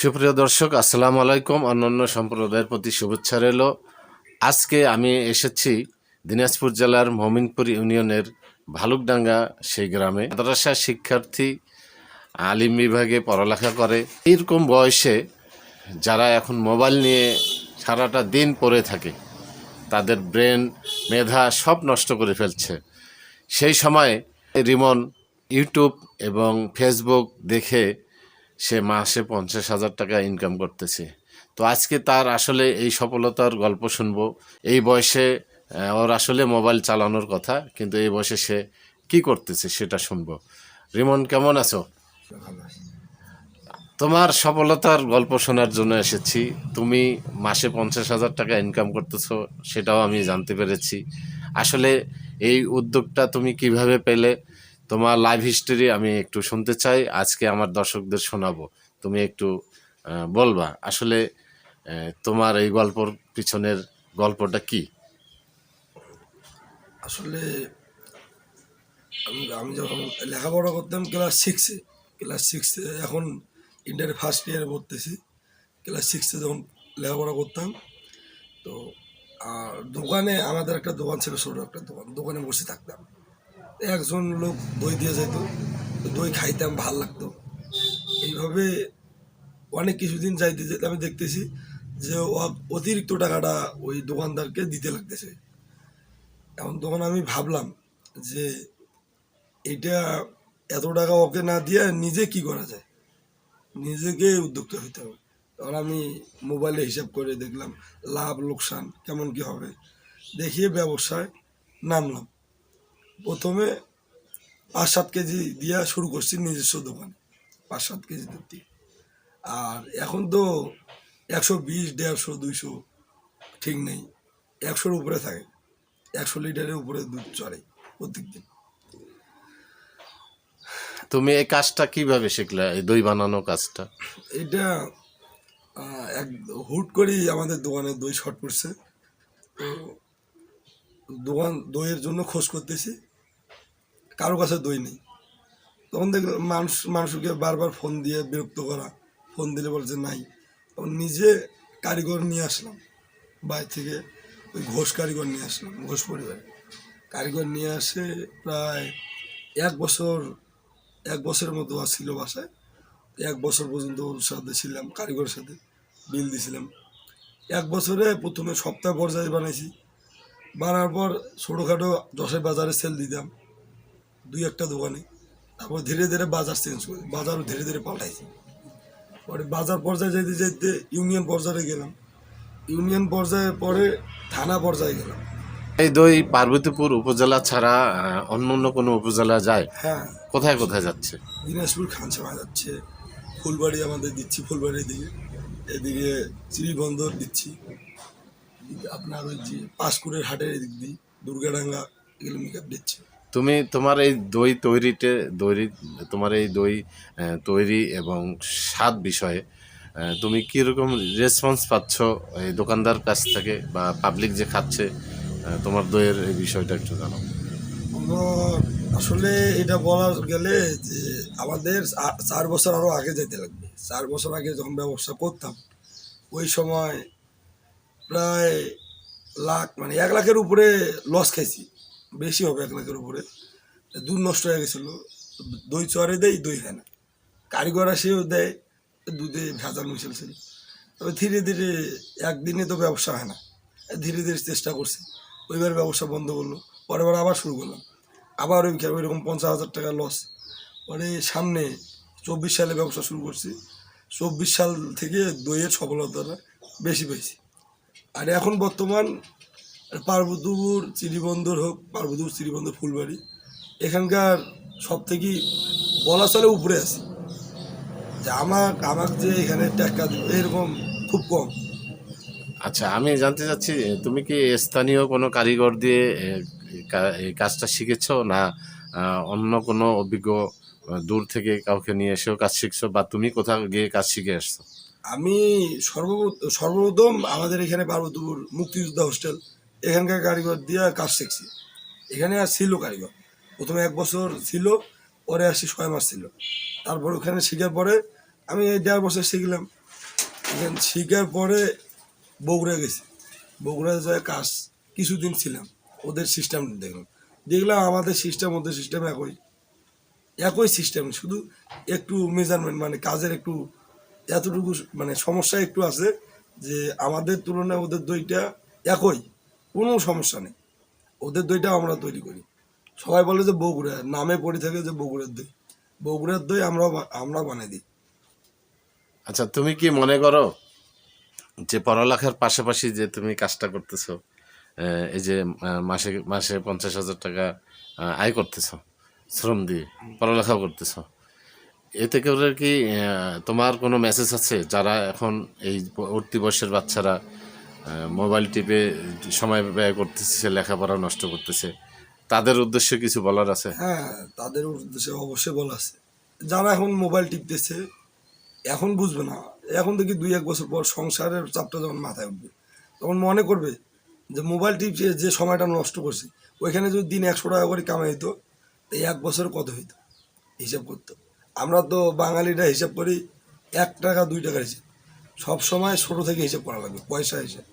সুপ্রিয় দর্শক, আসসালামু আলাইকুম। অন্যান্য সম্প্রদায়ের প্রতি শুভেচ্ছা রইল। আজকে আমি এসেছি দিনাজপুর জেলার মমিনপুর ইউনিয়নের ভালুকডাঙ্গা, সেই গ্রামে। মাদ্রাসা শিক্ষার্থী আলিম বিভাগে পড়ালেখা করে। এরকম বয়সে যারা এখন মোবাইল নিয়ে সারাটা দিন পড়ে থাকে, তাদের ব্রেন, মেধা সব নষ্ট করে ফেলছে। সেই সময় রিমন ইউটিউব এবং ফেসবুক দেখে সে মাসে পঞ্চাশ হাজার টাকা ইনকাম করতেছে। তো আজকে তার আসলে এই সফলতার গল্প শুনব। এই বয়সে ওর আসলে মোবাইল চালানোর কথা, কিন্তু এই বয়সে সে কি করতেছে সেটা শুনব। রিমন, কেমন আছো? তোমার সফলতার গল্প শোনার জন্য এসেছি। তুমি মাসে পঞ্চাশ হাজার টাকা ইনকাম করতেছো, সেটাও আমি জানতে পেরেছি। আসলে এই উদ্যোগটা তুমি কীভাবে পেলে? তোমার লাইভ হিস্টোরি আমি একটু শুনতে চাই, আজকে আমার দর্শকদের শোনাবো। তুমি একটু বলবা, আসলে তোমার এই গল্পর পিছনের গল্পটা কি? আসলে, আমি আমি যখন লেখাপড়া করতাম ক্লাস সিক্সে ক্লাস সিক্সে এখন ইন্টার ফার্স্ট ইয়ারে পড়তেছি। ক্লাস সিক্সে যখন লেখাপড়া করতাম, তো আর দোকানে আমাদের একটা দোকান ছিল, ছোটো একটা দোকান, দোকানে বসে থাকতাম। একজন লোক দই দিয়ে যেত দই খাইতাম, ভালো লাগতো। এইভাবে অনেক কিছুদিন যাইতে যেতে আমি দেখতেছি যে অতিরিক্ত টাকাটা ওই দোকানদারকে দিতে লাগতেছে। এখন তখন আমি ভাবলাম যে এটা এত টাকা ওকে না দিয়ে নিজে কি করা যায়? নিজেকে উদ্যোক্তা হইতে হবে। তখন আমি মোবাইলে হিসাব করে দেখলাম, লাভ লোকসান কেমন কি হবে? দেখিয়ে ব্যবসায় নামলাম। প্রথমে পাঁচ সাত কেজি দিয়া শুরু করছি নিজস্ব দোকানে পাঁচ সাত কেজি দুধ দিয়ে। আর এখন তো একশো বিশ দেড়শো দুইশো ঠিক নেই একশোর উপরে থাকে একশো লিটারের উপরে দুধ চড়ে প্রত্যেকদিন। তুমি এই কাজটা কীভাবে শিখলে এই দই বানানো কাজটা? এটা এক হুট করেই আমাদের দোকানে দই শর্ট পড়ছে। তো দোকান দইয়ের জন্য খোঁজ করতেছি। কারও কাছে দই নেই। তখন দেখলাম মানুষ, মানুষকে বারবার ফোন দিয়ে বিরক্ত করা, ফোন দিলে বলছে নাই। তখন নিজে কারিগর নিয়ে আসলাম বাইরে থেকে ওই ঘোষ কারিগর নিয়ে আসলাম, ঘোষ পরিবারে। কারিগর নিয়ে আসে প্রায় এক বছর, এক বছরের মতো ছিল বাসায়। এক বছর পর্যন্ত ওর সাথে ছিলাম, কারিগরের সাথে বিল দিছিলাম। এক বছরে প্রথমে সপ্তাহ পর্যায়ে বানাইছি। বানার পর ছোটোখাটো দশের বাজারে সেল দিতাম। দুই একটা দোকানে। তারপর ধীরে ধীরে বাজার চেঞ্জ করি বাজারও ধীরে ধীরে পাল্টাইছি। পরে বাজার পর্যায়ে যেতে যেতে ইউনিয়ন পর্যায়ে গেলাম। ইউনিয়ন পর্যায়ে পরে থানা পর্যায়ে গেলাম। এই দই পার্বতীপুর উপজেলা ছাড়া অন্য অন্য কোনো উপজেলা যায়? হ্যাঁ। কোথায় কোথায় যাচ্ছে? দিনাজপুর খানসামা যাচ্ছে। ফুলবাড়ি আমাদের দিচ্ছি ফুলবাড়ির দিকে। এদিকে শ্রীবন্দর দিচ্ছি। আপনার ওই যে পাঁশকুড়ের হাটের এদিক দিয়ে দুর্গাডাঙ্গা এগুলো মেকআপ দিচ্ছি। তুমি তোমার এই দই তৈরিতে, দই, তোমার এই দই তৈরি এবং স্বাদ বিষয়ে তুমি কীরকম রেসপন্স পাচ্ছ এই দোকানদার কাছ থেকে বা পাবলিক যে খাচ্ছে? তোমার দইয়ের এই বিষয়টা একটু জানাও। আসলে এটা বলার গেলে যে আমাদের চার বছর আরও আগে যেতে লাগবে। চার বছর আগে যখন ব্যবসা করতাম, ওই সময় প্রায় লাখ মানে এক লাখের উপরে লস খাইছি বেশি হবে এক লাখের উপরে। দুধ নষ্ট হয়ে গেছিল, দই চরে দেয়, দই হয় না। কারিগর আসেও দেয়, দুধে ভেজাল মিশাল ছিল। তবে ধীরে ধীরে একদিনে তো ব্যবসা হয় না। ধীরে ধীরে চেষ্টা করছি। ওইবার ব্যবসা বন্ধ করল। পরের বার আবার শুরু করলাম। আবার ওই ওইরকম পঞ্চাশ হাজার টাকা লস পরে সামনে চব্বিশ সালে ব্যবসা শুরু করছি। চব্বিশ সাল থেকে দইয়ের সফলতাটা বেশি পেয়েছি। আর এখন বর্তমান পার্বতীপুর চিরিবন্দর হোক পার্বতীপুর চিরিবন্দর ফুলবাড়ি এখানকার সব থেকেই বলা চলে উপরে আছে। যে আমার আমার যে এখানে টাকা দেবে এরকম খুব কম। আচ্ছা আমি জানতে চাচ্ছি তুমি কি স্থানীয় কোনো কারিগর দিয়ে এই কাজটা শিখেছো না অন্য কোনো অভিজ্ঞ দূর থেকে কাউকে নিয়ে এসেও কাজ শিখছো বা তুমি কোথাও গিয়ে কাজ শিখে আসছো? আমি সর্ব সর্বপ্রথম আমাদের এখানে পার্বতীপুর মুক্তিযোদ্ধা হোস্টেল এখানকার কারিগর দিয়ে কাজ শিখছি। এখানে আর ছিল কারিগর। প্রথমে এক বছর ছিল, পরে আসি ছয় মাস ছিল। তারপর ওখানে শিখার পরে আমি এই দেড় বছর শিখলাম। এখানে শিখার পরে বগুড়া গেছি। বগুড়া যায় কাজ কিছুদিন ছিলাম। ওদের সিস্টেম দেখলাম। দেখলাম আমাদের সিস্টেম ওদের সিস্টেম একই। একই সিস্টেম শুধু একটু মেজারমেন্ট মানে কাজের একটু এতটুকু মানে সমস্যা একটু আছে যে আমাদের তুলনায় ওদের দইটা একই। কোনো সমস্যা নেই। ওদের দইটা আমরা তৈরি করি। সবাই বলে যে বগুড়া নামে পড়ে থাকে যে বগুড়ার দই। বগুড়ার দই আমরা আমরা বানিয়ে দিই। আচ্ছা তুমি কি মনে করো যে পড়ালেখার পাশাপাশি যে তুমি কাজটা করতেছো এই যে মাসে মাসে পঞ্চাশ হাজার টাকা আয় করতেছো, শ্রম দিয়ে পড়ালেখাও করতেছো, এতে করে কি তোমার কোনো মেসেজ আছে যারা এখন এই উঠতি বয়সের বাচ্চারা মোবাইল টিপে সময় ব্যয় করতেছে, লেখাপড়া নষ্ট করতেছে। তাদের উদ্দেশ্যে কিছু বলার আছে? হ্যাঁ তাদের উদ্দেশ্যে অবশ্যই বলা আছে। যারা এখন মোবাইল টিপতেছে, এখন বুঝবে না। এখন দেখি দুই এক বছর পর সংসারের চাপটা যখন মাথায় উঠবে, তখন মনে করবে যে মোবাইল টিপছে যে সময়টা নষ্ট করছে। ওইখানে যদি দিন একশো টাকা করে কামাই হইতো এই এক বছর কত হইতো? হিসাব করতো। আমরা তো বাঙালিরা হিসাব করি, এক টাকা দুই টাকার হিসাব। সব সময় ছোটো থেকে হিসাব করা লাগবে, পয়সা হিসাব।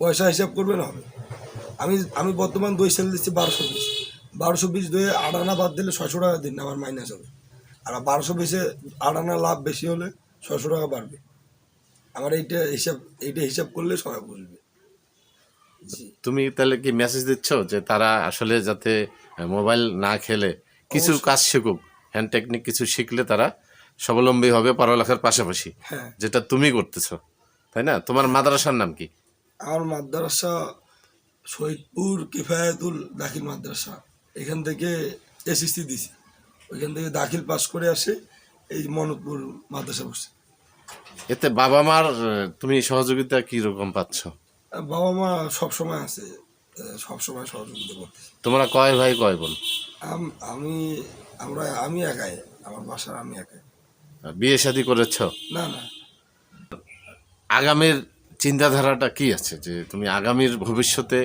পয়সা হিসাব করবে না হবে। আমি আমি বর্তমান দই সেল দিচ্ছি বারোশো পিস। বারোশো পিস দইয়ে আট আনা বাদ দিলে ছয়শো টাকা দিন আমার মাইনাস হবে। আর বারোশো পিসে আট আনা লাভ বেশি হলে ছয়শো টাকা বাড়বে। আমার এইটা হিসাব এইটা হিসাব করলে সবাই বুঝবে। তুমি তাহলে কি মেসেজ দিচ্ছ যে তারা আসলে যাতে মোবাইল না খেলে কিছু কাজ শিখুক হ্যান্ড টেকনিক কিছু শিখলে তারা স্বাবলম্বী হবে পড়ালেখার পাশাপাশি হ্যাঁ। যেটা তুমি করতেছ তাই না? তোমার মাদ্রাসার নাম কি? আমার মাদ্রাসা শহীদপুর কিফায়াতুল দাখিল মাদ্রাসা। এখান থেকে এসএসসি দিছি। ওইখান থেকে দাখিল পাস করে আসে এই মনতপুর মাদ্রাসা বসে। এতে বাবা মার তুমি সহযোগিতা কি রকম পাচ্ছ বাবা মা সব সময় আছে সব সময় সহযোগিতা করতেছে। তোমরা কয় ভাই কয় বোন? আম- আমি আমরা আমি একাই আমার বাসার আমি একাই। বিয়ে শাদী করেছ? না না। আগামীর চিন্তাধারাটা কি আছে? যে তুমি আগামীর ভবিষ্যতে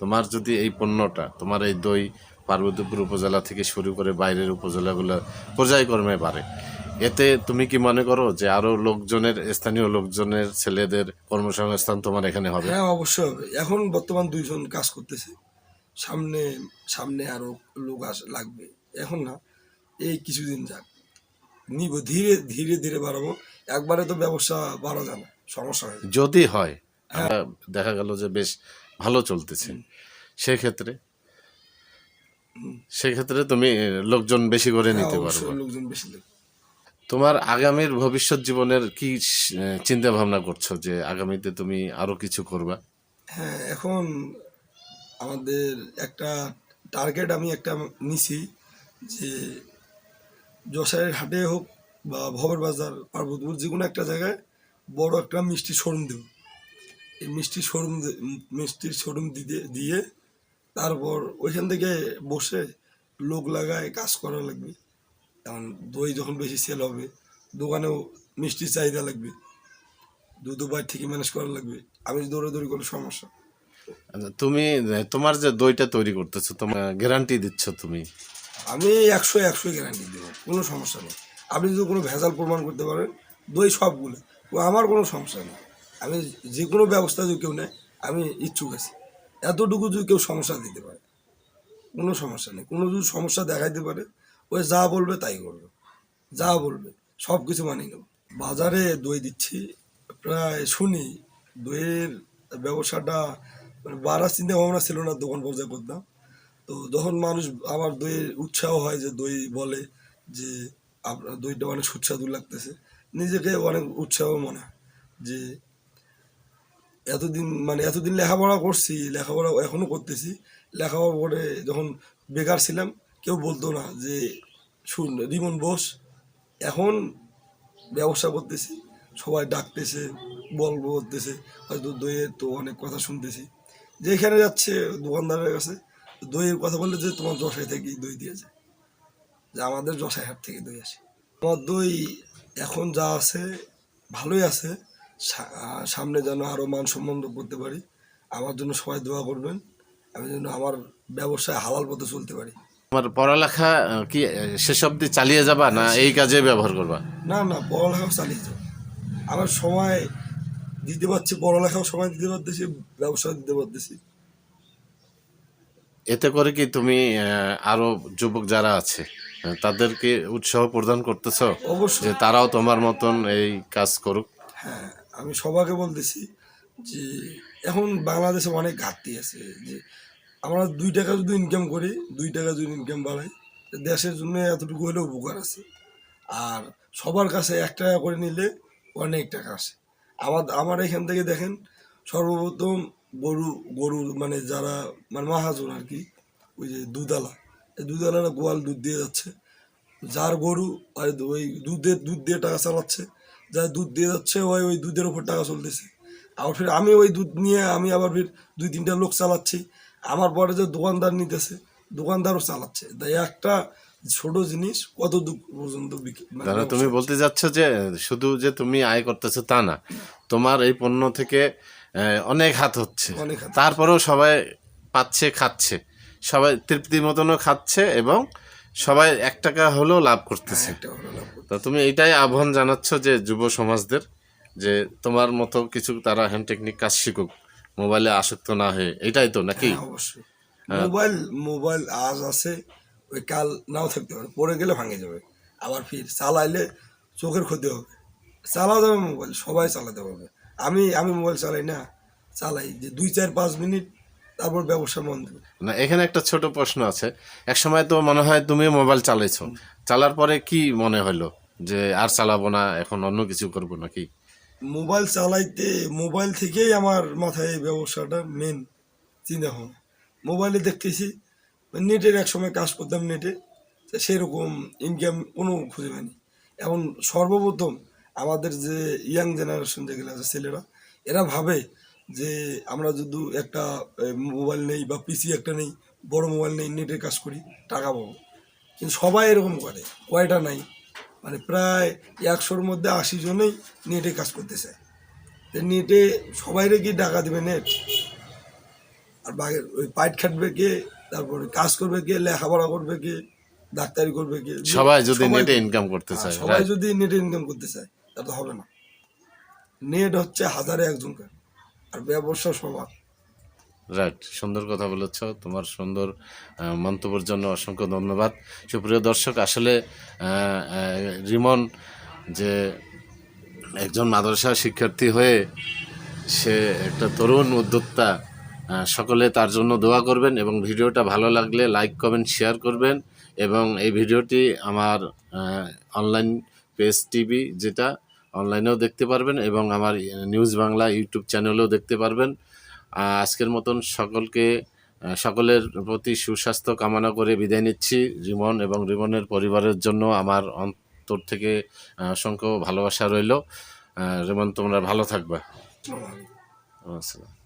তোমার যদি এই পণ্যটা, তোমার এই দই পার্বতীপুর উপজেলা থেকে শুরু করে বাইরের উপজেলাগুলো পর্যায়ক্রমে বাড়ে, এতে তুমি কি মনে করো যে আরও লোকজনের, স্থানীয় লোকজনের, ছেলেদের কর্মসংস্থান তোমার এখানে হবে? হ্যাঁ অবশ্যই হবে। এখন বর্তমান দুইজন কাজ করতেছে। সামনে সামনে আরও লোক আস, লাগবে। এখন না, এই কিছুদিন যাক। নিব, ধীরে ধীরে ধীরে বাড়াবো। একবারে তো ব্যবসা বাড়া যাবে সমস্যা হয়ে যদি হয় আমরা দেখা গেল যে বেশ ভালো চলতেছে। সেক্ষেত্রে সেক্ষেত্রে তুমি লোকজন বেশি করে হ্যাঁ, নিতে পারবে। লোকজন বেশি তোমার আগামীর ভবিষ্যৎ জীবনের কি চিন্তা ভাবনা করছ যে আগামীতে তুমি আরও কিছু করবা? হ্যাঁ এখন আমাদের একটা টার্গেট আমি একটা নিছি যে যশোরের হাটে হোক বা ভবের বাজার পার্বতপুর যে কোনো একটা জায়গায় বড় একটা মিষ্টি শোরুম দেব। এই মিষ্টি শোরুম মিষ্টির শোরুম দিতে দিয়ে তারপর ওইখান থেকে বসে লোক লাগায় কাজ করা লাগবে। এখন দই যখন বেশি সেল হবে দোকানেও মিষ্টির চাহিদা লাগবে। দু দুবার থেকে ম্যানেজ করা লাগবে। আমি দৌড়াদৌড়ি করলে সমস্যা। আচ্ছা, তুমি তোমার যে দইটা তৈরি করতেছো তোমার গ্যারান্টি দিচ্ছ তুমি? আমি একশো একশো গ্যারান্টি দেবো কোনো সমস্যা নেই। আপনি যদি কোনো ভেজাল প্রমাণ করতে পারেন দই সবগুলো। আমার কোনো সমস্যা নেই। আমি যে কোনো ব্যবস্থা যদি কেউ নেয়, আমি ইচ্ছুক আছি। এতটুকু যদি কেউ সমস্যা দিতে পারে, কোনো সমস্যা নেই। কোনো যদি সমস্যা দেখাইতে পারে ওই যা বলবে তাই করবে। যা বলবে সব কিছু মানিয়ে নেব। বাজারে দই দিচ্ছি, প্রায় শুনি, দইয়ের ব্যবসাটা মানে বাড়ার চিন্তা ভাবনা ছিল না দোকান পর্যায়ে করতাম। তো যখন মানুষ আমার দইয়ের উৎসাহ হয় যে দই বলে যে আপনার দইটা অনেক সুস্বাদু লাগতেছে নিজেকে অনেক উৎসাহ মনে যে এতদিন মানে এতদিন লেখাপড়া করছি, লেখাপড়া এখনও করতেছি। লেখাপড়া করে যখন বেকার ছিলাম, কেউ বলতো না যে, শুন রিমন, বোস, এখন ব্যবসা করতেছি, সবাই ডাকতেছে, বলব করতেছে, হয়তো দইয়ের তো অনেক কথা শুনতেছি। যেখানে যাচ্ছে দোকানদারের কাছে, দইয়ের কথা বললে যে, তোমার যশাই থেকে দই দিয়েছে। যে, আমাদের যশাই হাট থেকে দই আসে। আমার দই এখন যা আছে ভালোই আছে। সামনে যেন আরও মান সম্বন্ধ করতে পারি। আমার জন্য সবাই দোয়া করবেন। আমি যেন আমার ব্যবসায় হালাল পথে চলতে পারি। তোমার পড়ালেখা কি শেষ অবধি চালিয়ে যাবা না এই কাজে ব্যবহার করবা? না না পড়ালেখা চালিয়ে যাও আমার সময় দিতে পারছি পড়ালেখাও সময় দিতে পারতেছি ব্যবসা দিতে পারতেছি। এতে করে কি তুমি আরও যুবক যারা আছে তাদেরকে উৎসাহ প্রদান করতেছ? অবশ্যই। যে তারাও তোমার মতন এই কাজ করুক। হ্যাঁ আমি সবাইকে বলতেছি যে এখন বাংলাদেশে অনেক ঘাটতি আছে যে আমরা দুই টাকা যদি ইনকাম করি দুই টাকা যদি ইনকাম বাড়াই দেশের জন্য এতটুকু হলেও উপকার আছে। আর সবার কাছে এক টাকা করে নিলে অনেক টাকা আসে। আমার আমার এখান থেকে দেখেন সর্বপ্রথম গরু গরু মানে যারা মানে মাহাজন আর কি ওই যে দুধালা এই দুধালারা গোয়াল দুধ দিয়ে যাচ্ছে। যার গরু ওই দুধের দুধ দিয়ে টাকা চালাচ্ছে। যার দুধ দিয়ে যাচ্ছে ওই ওই দুধের উপর টাকা চলতেছে। আবার ফির আমি ওই দুধ নিয়ে আমি আবার ফির দুই তিনটা লোক চালাচ্ছি। আমার পরে যে দোকানদার নিতেছে দোকানদারও চালাচ্ছে। তাই একটা ছোট জিনিস কত দূর পর্যন্ত বিক্রি মানে তাহলে তুমি বলতে যাচ্ছ যে শুধু যে তুমি আয় করতেছো তা না তোমার এই পণ্য থেকে অনেক হাত হচ্ছে। অনেক তারপরেও সবাই পাচ্ছে খাচ্ছে। সবাই তৃপ্তি মতনও খাচ্ছে এবং সবাই এক টাকা হলেও লাভ করতেছে। তো তুমি এটাই আহ্বান জানাচ্ছ যে যুব সমাজদের যে তোমার মতো কিছু তারা হ্যান্ড টেকনিক কাজ শিখুক মোবাইলে আসক্ত না হয়ে এটাই তো নাকি? হ্যাঁ, অবশ্যই। মোবাইল মোবাইল আজ আছে ওই কাল নাও থাকতে পারে পরে গেলে ভাঙে যাবে। আবার ফির চালাইলে চোখের ক্ষতি হবে। চালা যাবে মোবাইল সবাই চালাতে পারবে। আমি আমি মোবাইল চালাই না চালাই যে দুই চার পাঁচ মিনিট তারপর ব্যবসা মন দেবে না এখানে একটা ছোট প্রশ্ন আছে। এক সময় তো মনে হয় তুমি মোবাইল চালাইছো। চালার পরে কি মনে হলো যে আর চালাবো না এখন অন্য কিছু করব নাকি? মোবাইল চালাইতে মোবাইল থেকেই আমার মাথায় এই ব্যবসাটা মেন চিন্তা ভাবনা মোবাইলে দেখতেছি নেটের এক সময় কাজ করতাম নেটে সেরকম ইনকাম কোনো খুঁজে পাইনি। এখন সর্বপ্রথম আমাদের যে ইয়াং জেনারেশন যেগুলো আছে ছেলেরা এরা ভাবে যে আমরা যদি একটা মোবাইল নেই বা পিসি একটা নেই বড় মোবাইল নেই নেটের কাজ করি টাকা পাবো। কিন্তু সবাই এরকম করে কয়টা নাই? মানে প্রায় একশোর মধ্যে আশি জনেই নেটে কাজ করতে চায় নেটে সবাইরে কি টাকা দেবে নেট আর বাঘের ওই পাইট খাটবে কে তারপরে কাজ করবে কে লেখাপড়া করবে কে ডাক্তারি করবে কে সবাই যদি নেটে ইনকাম করতে হ্যাঁ, চায় সবাই যদি নেটে ইনকাম করতে চায় তা তো হবে না। নেট হচ্ছে হাজারে একজনকার আর ব্যবসা সবার রাইট সুন্দর কথা বলেছ। তোমার সুন্দর মন্তব্যের জন্য অসংখ্য ধন্যবাদ। সুপ্রিয় দর্শক, আসলে রিমন যে একজন মাদ্রাসা শিক্ষার্থী হয়ে সে একটা তরুণ উদ্যোক্তা সকলে তার জন্য দোয়া করবেন এবং ভিডিওটা ভালো লাগলে লাইক, কমেন্ট, শেয়ার করবেন এবং এই ভিডিওটি আমার অনলাইন পেজ টিভি যেটা অনলাইনেও দেখতে পারবেন এবং আমার নিউজ বাংলা ইউটিউব চ্যানেলেও দেখতে পারবেন। আজকের মতন সকলকে সকলের প্রতি সুস্বাস্থ্য কামনা করে বিদায় নিচ্ছি। রিমন এবং রিমনের পরিবারের জন্য আমার অন্তর থেকে অসংখ্য ভালোবাসা রইল। রিমন তোমরা ভালো থাকবে। আসসালামু।